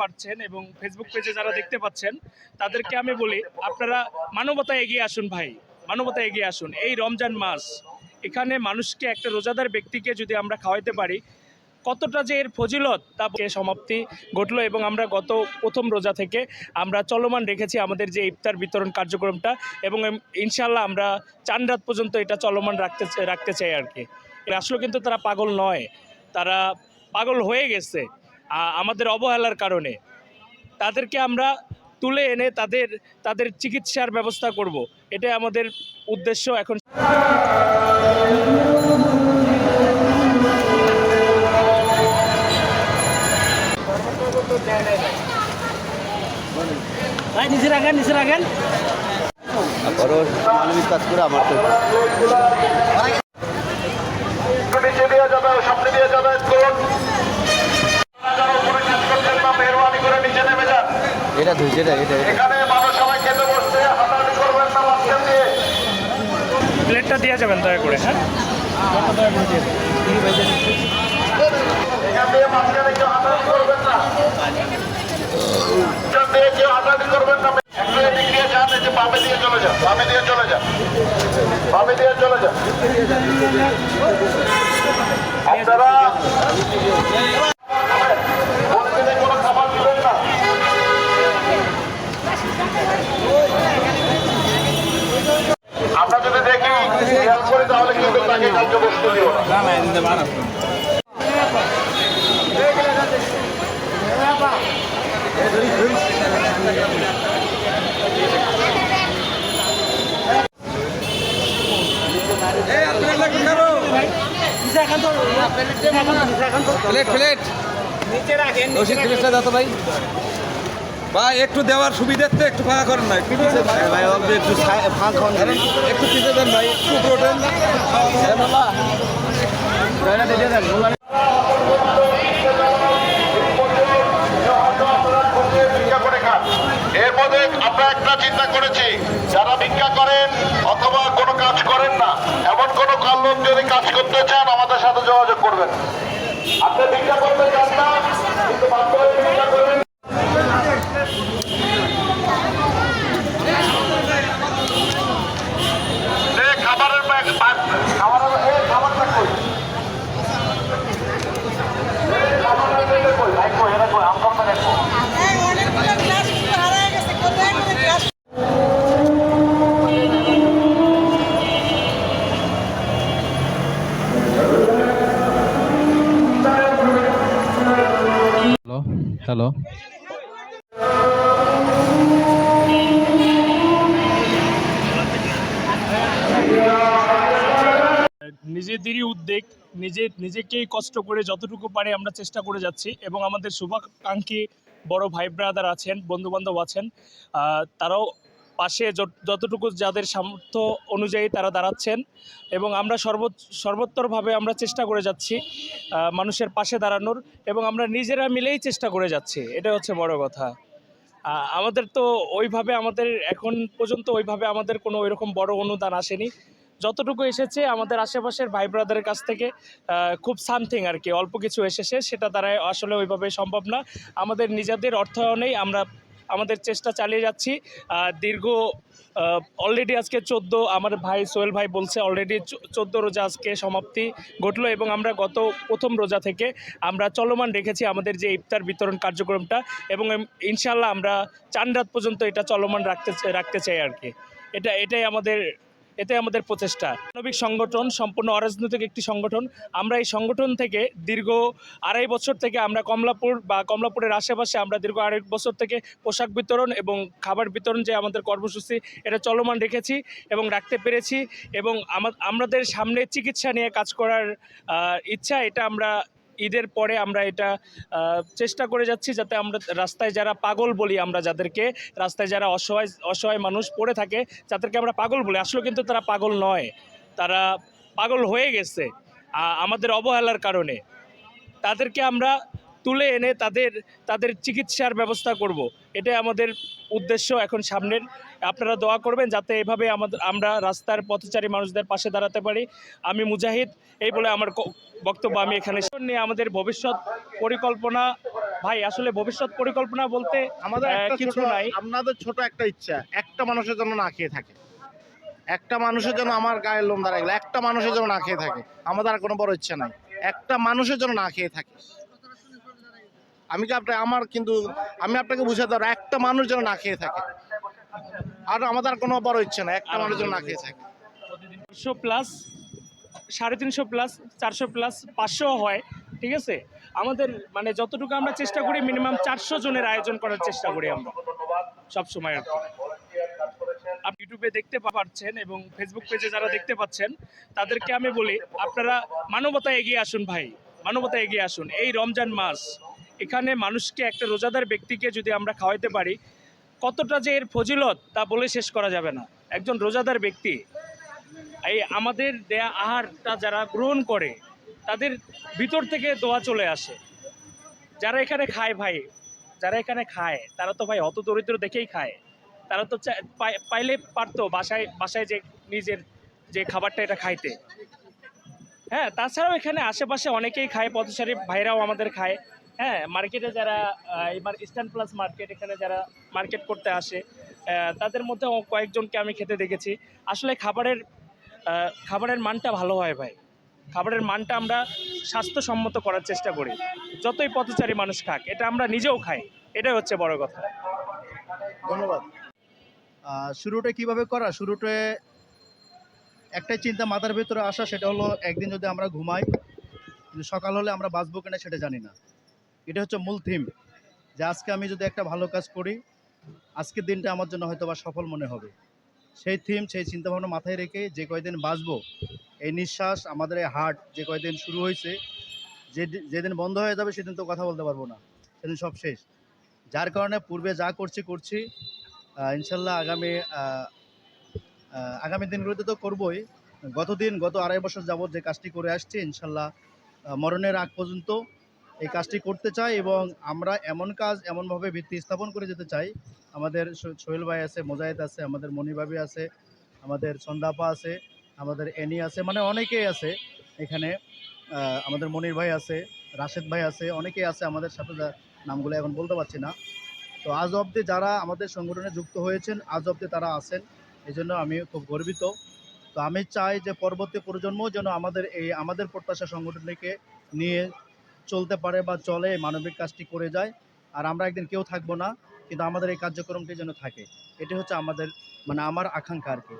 পাচ্ছেন এবং ফেসবুক পেজে যারা দেখতে পাচ্ছেন, তাদেরকে আমি বলি, আপনারা মানবতা এগিয়ে আসুন ভাই মানবতা এগিয়ে আসুন। এই রমজান মাস, এখানে মানুষকে একটা রোজাদার ব্যক্তিকে যদি আমরা খাওয়াইতে পারি, কতটা যে এর ফজিলত তা সমাপ্তি ঘটলো এবং আমরা গত প্রথম রোজা থেকে আমরা চলমান রেখেছি আমাদের যে ইফতার বিতরণ কার্যক্রমটা এবং ইনশাল্লাহ আমরা চান রাত পর্যন্ত এটা চলমান রাখতে রাখতে চাই আর কি। আসলে কিন্তু তারা পাগল নয়, তারা পাগল হয়ে গেছে। আমাদের অবহেলার কারণে। তাদেরকে আমরা তুলে এনে তাদের তাদের চিকিৎসার ব্যবস্থা করব। এটাই আমাদের উদ্দেশ্য এখন। ভাই নিচে রাখেন নিচে রাখেন। মানবিক কাজ করে আমার তো নিচে দিয়ে যাবে সামনে দিয়ে যাবে এটা ধুইছে এটা এটা। এখানে মানুষ সবাই খেতে বসছে হাতাহাতি করবেন না মাঝখান দিয়ে। প্লেটটা দিয়ে যাবেন দয়া করে হ্যাঁ? দয়া করে দিয়ে এখান দিয়ে মাঝখানে কেউ হাতাহাতি করবেন না। এখান দিয়ে কেউ হাতাহাতি করবেন না। দিয়ে যান এই যে বামে দিয়ে চলে যান বামে দিয়ে চলে যান। বামে দিয়ে চলে যান। আপনারা মসজিদে কোনো খাবার দিবেন না আমরা যদি দেখি খেয়াল করি তাহলে কিন্তু তাকে কাউকে বসতে দিব না নিচে রাখেন তো নিচে রাখেন তো প্লেট প্লেট। নিচে রাখেন রশিদ প্লেটটা দাও তো ভাই। ভাই একটু দেওয়ার সুবিধার্থে একটু ফাঁকা করেন না একটু পিছিয়ে ভাই একটু ছায়া- ফাঁক হন একটু পিছিয়ে দেন ভাই একটু উপরে ওঠেন এর মধ্যে আমরা একটা চিন্তা করেছি। যারা ভিক্ষা করেন কাজ করেন না। এমন কোন লোক যদি কাজ করতে চান, আমাদের সাথে যোগাযোগ করবেন। আপনি ভিক্ষা করতে চান না, কিন্তু বাধ্য হয়ে করবেন এ, খাবারের ব্যাগ খাবারের এ, খাবারটা কই এ, খাবারের ব্যাগটা কই? ভাই কই, এরা কই? আমগরটা দেখো। এই অনেকগুলো গ্লাস কিন্তু হারায় গেছে কোথায় কোনো গ্লাস হ্যালো হ্যালো নিজেদেরই উদ্যোগ নিজে, নিজেকেই কষ্ট করে যতটুকু পারে আমরা চেষ্টা করে যাচ্ছি এবং আমাদের শুভাকাঙ্ক্ষী বড় ভাই ব্রাদার আছেন, বন্ধুবান্ধব আছেন তারাও পাশে যত- যতটুকু যাদের সামর্থ্য অনুযায়ী তারা দাঁড়াচ্ছেন এবং আমরা সর্ব সর্বোত্তরভাবে আমরা চেষ্টা করে যাচ্ছি মানুষের পাশে দাঁড়ানোর এবং আমরা নিজেরা মিলেই চেষ্টা করে যাচ্ছি। এটা হচ্ছে বড় কথা। আমাদের তো ওইভাবে আমাদের এখন পর্যন্ত ওইভাবে আমাদের কোনো ওইরকম বড় অনুদান আসেনি। যতটুকু এসেছে আমাদের আশেপাশের ভাই ব্রাদারের কাছ থেকে খুব সামথিং আর কি। অল্প কিছু এসেছে, সেটা দ্বারা আসলে ওইভাবে সম্ভব না। আমাদের নিজেদের অর্থায়নেই আমরা আমাদের চেষ্টা চালিয়ে যাচ্ছি। দীর্ঘ অলরেডি আজকে চোদ্দ, আমার ভাই সোহেল ভাই বলছে অলরেডি চোদ্দ রোজা আজকে সমাপ্তি ঘটলো এবং আমরা গত প্রথম রোজা থেকে আমরা চলমান রেখেছি আমাদের যে ইফতার বিতরণ কার্যক্রমটা এবং ইনশাল্লাহ আমরা চান রাত পর্যন্ত এটা চলমান রাখতে রাখতে চাই আর কি। এটা, এটাই আমাদের এটাই আমাদের প্রচেষ্টা। মানবিক সংগঠন, সম্পূর্ণ অরাজনৈতিক একটি সংগঠন। আমরা এই সংগঠন থেকে দীর্ঘ আড়াই বছর থেকে আমরা কমলাপুর বা কমলাপুরের আশেপাশে আমরা দীর্ঘ আড়াই বছর থেকে পোশাক বিতরণ এবং খাবার বিতরণ যে আমাদের কর্মসূচি, এটা চলমান রেখেছি এবং রাখতে পেরেছি এবং আমাদের সামনে চিকিৎসা নিয়ে কাজ করার ইচ্ছা, এটা আমরা ঈদের পরে আমরা এটা চেষ্টা করে যাচ্ছি যাতে আমরা রাস্তায় যারা পাগল বলি আমরা যাদেরকে, রাস্তায় যারা অসহায় অসহায় মানুষ পড়ে থাকে যাদেরকে আমরা পাগল বলি। আসলে কিন্তু তারা পাগল নয়, তারা পাগল হয়ে গেছে আমাদের অবহেলার কারণে। তাদেরকে আমরা তুলে এনে তাদের তাদের চিকিৎসার ব্যবস্থা করব। এটাই আমাদের উদ্দেশ্য এখন সামনের। আপনারা দোয়া করবেন যাতে এভাবে আমাদের আমরা রাস্তার পথচারী মানুষদের পাশে দাঁড়াতে পারি। আমি মুজাহিদ এই বলে আমার বক্তব্য আমি এখানে নিয়ে আমাদের ভবিষ্যৎ পরিকল্পনা ভাই আসলে ভবিষ্যৎ পরিকল্পনা বলতে আমাদের কিছু নাই। আপনাদের ছোট একটা ইচ্ছা একটা মানুষের জন্য না খেয়ে থাকে। একটা মানুষের জন্য আমার গায়ের লোম দাঁড়ায় গেলো একটা মানুষের জন্য না খেয়ে থাকে। আমাদের আর কোনো বড় ইচ্ছা নাই। একটা মানুষের জন্য না খেয়ে থাকে। আমি কি আপনার আমার কিন্তু, আমি আপনাকে বুঝাতে পারব একটা মানুষ যেন না খেয়ে থাকে। আর আমাদের কোনো বড় ইচ্ছে না, একটা মানুষ যেন না খেয়ে থাকে। তিনশো প্লাস সাড়ে তিনশো প্লাস চারশো প্লাস পাঁচশো হয়, ঠিক আছে? আমাদের মানে যতটুকু আমরা চেষ্টা করি মিনিমাম চারশো জনের আয়োজন করার চেষ্টা করি আমরা, সব সময় আর আপনি ইউটিউবে দেখতে পাচ্ছেন এবং ফেসবুক পেজে যারা দেখতে পাচ্ছেন, তাদেরকে আমি বলি, আপনারা মানবতা এগিয়ে আসুন ভাই মানবতা এগিয়ে আসুন। এই রমজান মাস এখানে মানুষকে একটা রোজাদার ব্যক্তিকে যদি আমরা খাওয়াইতে পারি, কতটা যে এর ফজিলত তা বলে শেষ করা যাবে না। একজন রোজাদার ব্যক্তি, এই আমাদের দেয়া আহারটা যারা গ্রহণ করে, তাদের ভিতর থেকে দোয়া চলে আসে। যারা এখানে খায় ভাই, যারা এখানে খায়, তারা তো ভাই অত দরিদ্র দেখেই খায়। তারা তো পাই- পাইলে পারতো বাসায় বাসায় যে নিজের যে খাবারটা এটা খাইতে। হ্যাঁ তাছাড়াও এখানে আশেপাশে অনেকেই খায়, পথচারী ভাইরাও আমাদের খায়। হ্যাঁ মার্কেটে যারা এবার ইস্টার্ন প্লাস মার্কেট এখানে যারা মার্কেট করতে আসে তাদের মধ্যে কয়েকজনকে আমি খেতে দেখেছি। আসলে খাবারের খাবারের মানটা ভালো হয় ভাই। খাবারের মানটা আমরা স্বাস্থ্যসম্মত করার চেষ্টা করি। যতই পথচারী মানুষ খাক, এটা আমরা নিজেও খাই। এটাই হচ্ছে বড় কথা। ধন্যবাদ। শুরুটা কীভাবে করা? শুরুটা একটাই চিন্তা মাথার ভিতরে আসা, সেটা হলো একদিন যদি আমরা ঘুমাই সকাল হলে আমরা বাঁচবো কিনা সেটা জানি না। এটা হচ্ছে মূল থিম যে আজকে আমি যদি একটা ভালো কাজ করি, আজকের দিনটা আমার জন্য হয়তো বা সফল মনে হবে। সেই থিম সেই চিন্তাভাবনা মাথায় রেখে যে কয়দিন বাঁচবো, এই নিঃশ্বাস, আমাদের এই হার্ট যে কয়দিন শুরু হয়েছে, যে যেদিন বন্ধ হয়ে যাবে সেদিন তো কথা বলতে পারব না। সেদিন সব শেষ। যার কারণে পূর্বে যা করছি করছি। ইনশাল্লাহ আগামী আগামী দিনগুলোতে তো করবই। গতদিন, গত আড়াই বছর যাবত যে কাজটি করে আসছি, ইনশাল্লাহ মরণের আগ পর্যন্ত এই কাজটি করতে চাই এবং আমরা এমন কাজ এমনভাবে ভিত্তি স্থাপন করে যেতে চাই। আমাদের সোহেল ভাই আছে, মোজাহিদ আছে, আমাদের মনিভাবি আছে, আমাদের সন্দাপা আছে, আমাদের এনি আছে মানে অনেকেই আছে। এখানে আমাদের মনির ভাই আছে, রাশেদ ভাই আছে, অনেকেই আছে আমাদের সাথে নামগুলো এখন বলতে পারছি না। তো আজ অবধি যারা আমাদের সংগঠনে যুক্ত হয়েছেন, আজ অব্দি তারা আছেন এই জন্য আমি খুব গর্বিত। তো আমি চাই যে পরবর্তী প্রজন্মও যেন আমাদের এই, আমাদের প্রত্যাশা সংগঠনকে নিয়ে চলতে পারে বা চলে, মানবিক কাজটি করে যায়। আর আমরা একদিন কেউ থাকব না, কিন্তু আমাদের এই কার্যক্রমটি যেন থাকে। এটি হচ্ছে আমাদের মানে আমার আকাঙ্ক্ষা আর কি।